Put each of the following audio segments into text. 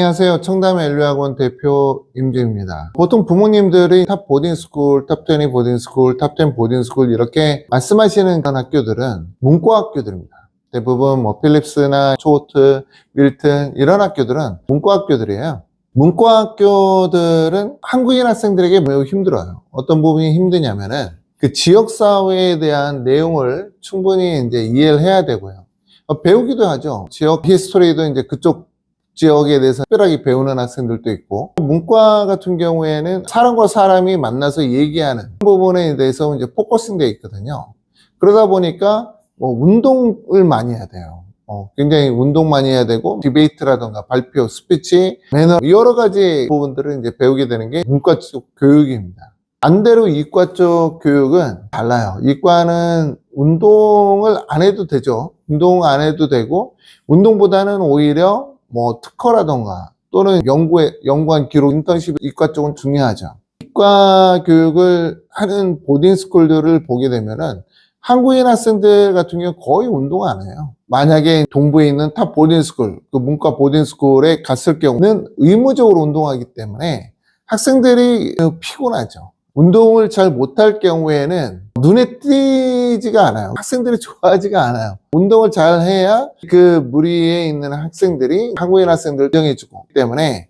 안녕하세요. 청담 엘리학원 대표 임주입니다. 보통 부모님들이 탑 보딩스쿨, 탑20 보딩스쿨, 탑10 보딩스쿨 이렇게 말씀하시는 그런 학교들은 문과 학교들입니다. 대부분 뭐 필립스나 초호트, 밀튼 이런 학교들은 문과 학교들이에요. 문과 학교들은 한국인 학생들에게 매우 힘들어요. 어떤 부분이 힘드냐면은 그 지역 사회에 대한 내용을 충분히 이제 이해를 해야 되고요. 어, 배우기도 하죠. 지역 히스토리도 이제 그쪽 지역에 대해서 특별하게 배우는 학생들도 있고 문과 같은 경우에는 사람과 사람이 만나서 얘기하는 부분에 대해서 이제 포커싱 되어 있거든요. 그러다 보니까 뭐 운동을 많이 해야 돼요. 어, 굉장히 운동 많이 해야 되고 디베이트라던가 발표, 스피치, 매너 여러 가지 부분들을 이제 배우게 되는 게 문과 쪽 교육입니다. 반대로 이과 쪽 교육은 달라요. 이과는 운동을 안 해도 되죠. 운동 안 해도 되고 운동보다는 오히려 뭐 특허라던가 또는 연구에 연구한 기록 인턴십 이과 쪽은 중요하죠. 이과 교육을 하는 보딩 스쿨들을 보게 되면은 한국인 학생들 같은 경우 거의 운동 안 해요. 만약에 동부에 있는 탑 보딩 스쿨, 그 문과 보딩 스쿨에 갔을 경우는 의무적으로 운동하기 때문에 학생들이 피곤하죠. 운동을 잘 못할 경우에는 눈에 띄지가 않아요. 학생들이 좋아하지가 않아요. 운동을 잘 해야 그 무리에 있는 학생들이 한국인 학생들 정해주고 때문에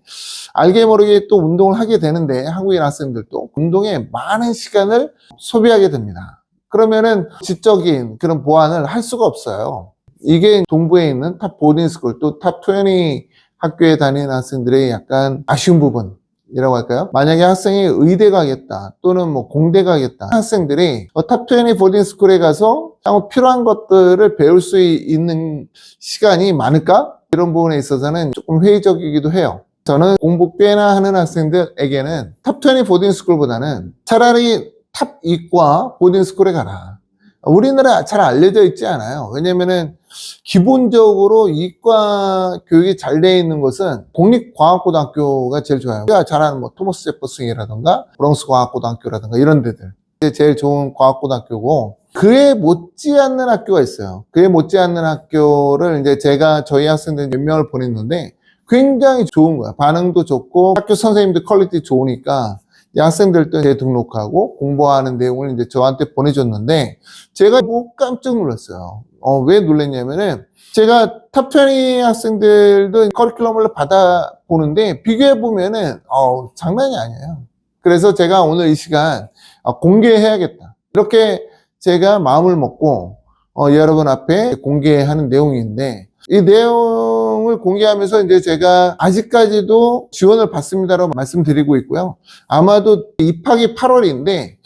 알게 모르게 또 운동을 하게 되는데 한국인 학생들도 운동에 많은 시간을 소비하게 됩니다. 그러면은 지적인 그런 보완을 할 수가 없어요. 이게 동부에 있는 탑 보딩스쿨 또 탑 20 학교에 다니는 학생들의 약간 아쉬운 부분 이라고 할까요? 만약에 학생이 의대 가겠다 또는 뭐 공대 가겠다 학생들이 어, 탑20 보딩 스쿨에 가서 향후 필요한 것들을 배울 수 있는 시간이 많을까? 이런 부분에 있어서는 조금 회의적이기도 해요. 저는 공부 꽤나 하는 학생들에게는 탑20 보딩 스쿨보다는 차라리 탑 이과 보딩 스쿨에 가라. 우리나라 잘 알려져 있지 않아요. 왜냐면은 기본적으로 이과 교육이 잘 되어 있는 것은 공립과학고등학교가 제일 좋아요. 우리가 잘 아는 뭐 토머스 제퍼슨이라던가 브롱스 과학고등학교라던가 이런 데들. 제일 좋은 과학고등학교고 그에 못지않는 학교가 있어요. 그에 못지않는 학교를 이제 제가 저희 학생들 몇 명을 보냈는데 굉장히 좋은 거야. 반응도 좋고 학교 선생님들 퀄리티 좋으니까 학생들도 재등록하고 공부하는 내용을 이제 저한테 보내줬는데 제가 뭐 깜짝 놀랐어요. 어, 왜 놀랐냐면은 제가 탑20 학생들도 커리큘럼을 받아보는데 비교해보면은 어, 장난이 아니에요. 그래서 제가 오늘 이 시간 어, 공개해야겠다. 이렇게 제가 마음을 먹고 어, 여러분 앞에 공개하는 내용인데 이 내용을 공개하면서 이제 제가 아직까지도 지원을 받습니다라고 말씀드리고 있고요. 아마도 입학이 8월인데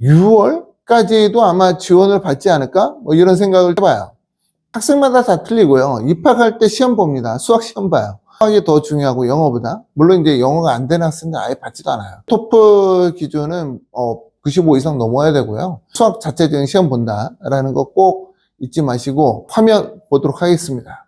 6월 까지도 아마 지원을 받지 않을까? 뭐 이런 생각을 해봐요. 학생마다 다 틀리고요. 입학할 때 시험 봅니다. 수학 시험 봐요. 수학이 더 중요하고 영어보다. 물론 이제 영어가 안 되는 학생들 아예 받지도 않아요. 토플 기준은 어, 95 이상 넘어야 되고요. 수학 자체적인 시험 본다라는 거 꼭 잊지 마시고 화면 보도록 하겠습니다.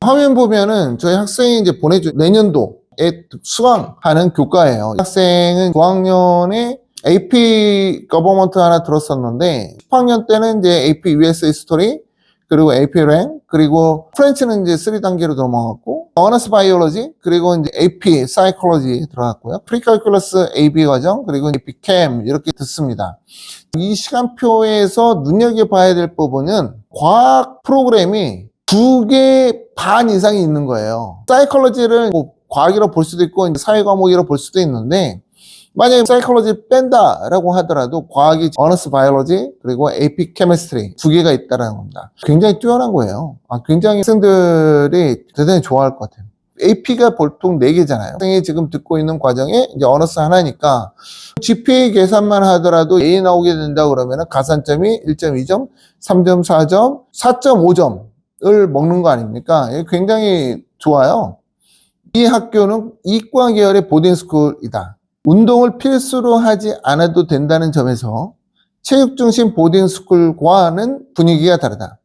화면 보면은 저희 학생이 이제 보내준 내년도에 수강하는 교과예요. 학생은 9학년에 AP 거버먼트 하나 들었었는데 10학년 때는 이제 AP US 히스토리 그리고 AP 랭 그리고 프렌치는 이제 3단계로 넘어갔고 어너스 바이올로지 그리고 이제 AP 사이콜로지 들어갔고요. 프리칼큘러스 AB 과정 그리고 AP 캠 이렇게 듣습니다. 이 시간표에서 눈여겨봐야 될 부분은 과학 프로그램이 두 개 반 이상이 있는 거예요. 사이콜로지를 뭐 과학이라고 볼 수도 있고 사회 과목이라고 볼 수도 있는데 만약에 사이콜로지 뺀다라고 하더라도 과학이 어너스 바이올로지 그리고 AP 케미스트리 두 개가 있다라는 겁니다. 굉장히 뛰어난 거예요. 아, 굉장히 학생들이 대단히 좋아할 것 같아요. AP가 보통 4개잖아요. 학생이 지금 듣고 있는 과정에 이제 어너스 하나니까 GPA 계산만 하더라도 A 나오게 된다 그러면 가산점이 1.2점, 3.4점, 4.5점을 먹는 거 아닙니까? 굉장히 좋아요. 이 학교는 이과 계열의 보딩스쿨이다. 운동을 필수로 하지 않아도 된다는 점에서 체육 중심 보딩 스쿨과는 분위기가 다르다.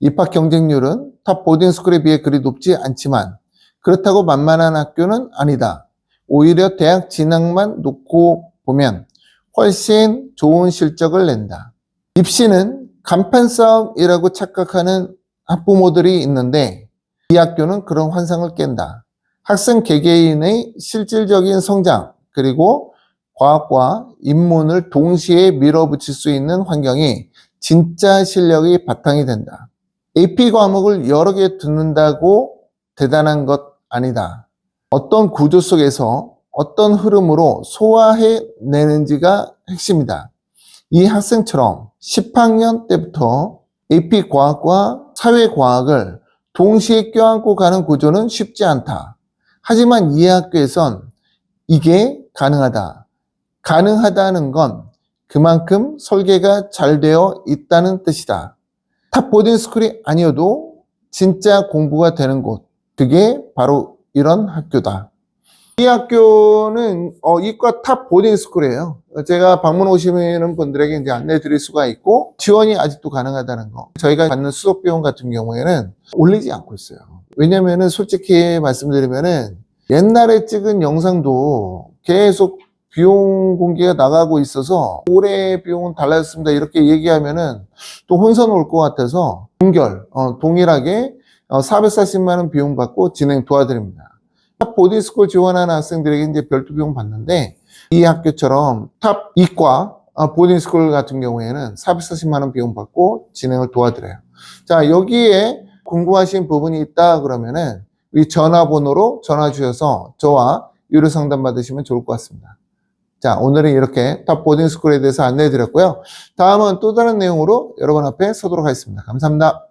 입학 경쟁률은 탑 보딩 스쿨에 비해 그리 높지 않지만 그렇다고 만만한 학교는 아니다. 오히려 대학 진학만 놓고 보면 훨씬 좋은 실적을 낸다. 입시는 간판 싸움이라고 착각하는 학부모들이 있는데 이 학교는 그런 환상을 깬다. 학생 개개인의 실질적인 성장 그리고 과학과 인문을 동시에 밀어붙일 수 있는 환경이 진짜 실력이 바탕이 된다. AP 과목을 여러 개 듣는다고 대단한 것 아니다. 어떤 구조 속에서 어떤 흐름으로 소화해 내는지가 핵심이다. 이 학생처럼 10학년 때부터 AP 과학과 사회 과학을 동시에 껴안고 가는 구조는 쉽지 않다. 하지만 이 학교에선 이게 가능하다. 가능하다는 건 그만큼 설계가 잘 되어 있다는 뜻이다. 탑 보딩 스쿨이 아니어도 진짜 공부가 되는 곳. 그게 바로 이런 학교다. 이 학교는 어, 이과 탑 보딩 스쿨이에요. 제가 방문 오시는 분들에게 이제 안내 드릴 수가 있고 지원이 아직도 가능하다는 거. 저희가 받는 수업 비용 같은 경우에는 올리지 않고 있어요. 왜냐면은 솔직히 말씀드리면은 옛날에 찍은 영상도 계속 비용 공개가 나가고 있어서 올해 비용은 달라졌습니다. 이렇게 얘기하면은 또 혼선 올 것 같아서 동결, 어, 동일하게 어, 440만 원 비용 받고 진행 도와드립니다. 탑 보딩스쿨 지원하는 학생들에게 이제 별도 비용 받는데 이 학교처럼 탑 이과 어, 보딩스쿨 같은 경우에는 440만 원 비용 받고 진행을 도와드려요. 자 여기에 궁금하신 부분이 있다 그러면은 이 전화번호로 전화 주셔서 저와 유료 상담 받으시면 좋을 것 같습니다. 자 오늘은 이렇게 탑 보딩 스쿨에 대해서 안내해 드렸고요. 다음은 또 다른 내용으로 여러분 앞에 서도록 하겠습니다. 감사합니다.